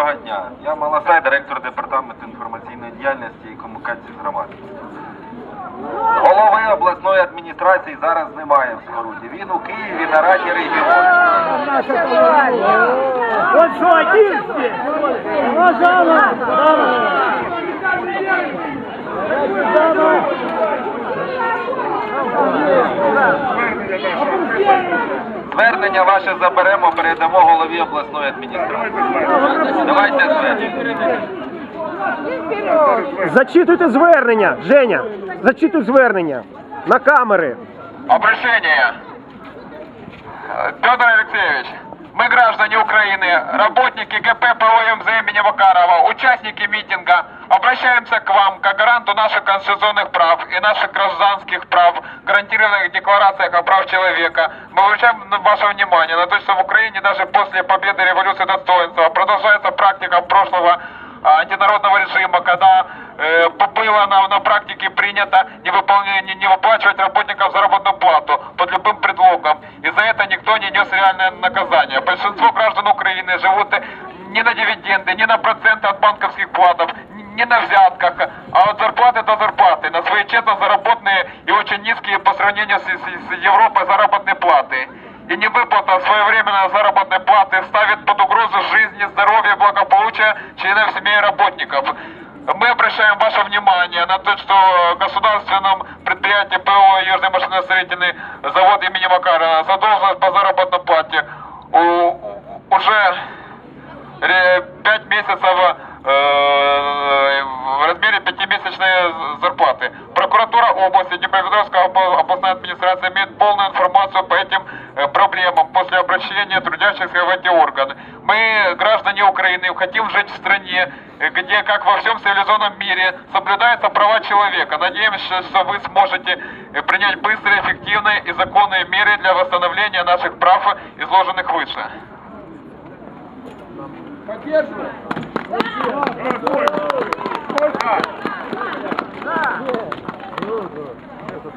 Доброго дня. Я Маласай, директор департаменту інформаційної діяльності і комунікації з. Голови обласної адміністрації зараз немає в Скоруті. Він у Києві на Раді регіону. Звернення ваше заберемо, передамо голові обласної адміністрації. Давайте звернення. Зачитуйте звернення, Женя! Зачитуй звернення на камери. Обращение. Э, Петр Алексеевич, мы граждане Украины, работники КП ПО МЗ имени Макарова, участники митинга, обращаемся к вам, как гаранту наших конституционных прав и наших гражданских прав, гарантированных в декларациях о прав человека. Мы обращаем на ваше внимание на то, что в Украине даже после победы революции достоинства продолжается практика прошлого а, антинародного режима, когда э, было на, на практике принято не, выполнение, не, не выплачивать работникам заработную плату под любым предлогом. И за это никто не нес реальное наказание. Большинство граждан Украины живут э, не на дивиденды, не на проценты от банковских вкладов, н- не на взятках, а от зарплаты до зарплаты, на свои честно заработанные и очень низкие по сравнению с, с- с Европой заработные платы. И невыплата своевременной заработной платы ставит под угрозу жизни, здоровье, благополучие членов семей работников. Мы обращаем ваше внимание на то, что в государственном предприятии ПО Южный машиностроительный завод имени Макарова задолженность по заработной плате у- у- уже ре- пять месяцев э, в размере заработные зарплаты. Прокуратура области, Днепропетровская областная администрация имеет полную информацию по этим э, проблемам после обращения трудящихся в эти органы. Мы, граждане Украины, хотим жить в стране, э, где, как во всем цивилизованном мире, соблюдаются права человека. Надеемся, что вы сможете э, принять быстрые, эффективные и законные меры для восстановления наших прав, изложенных выше. Поддерживаем!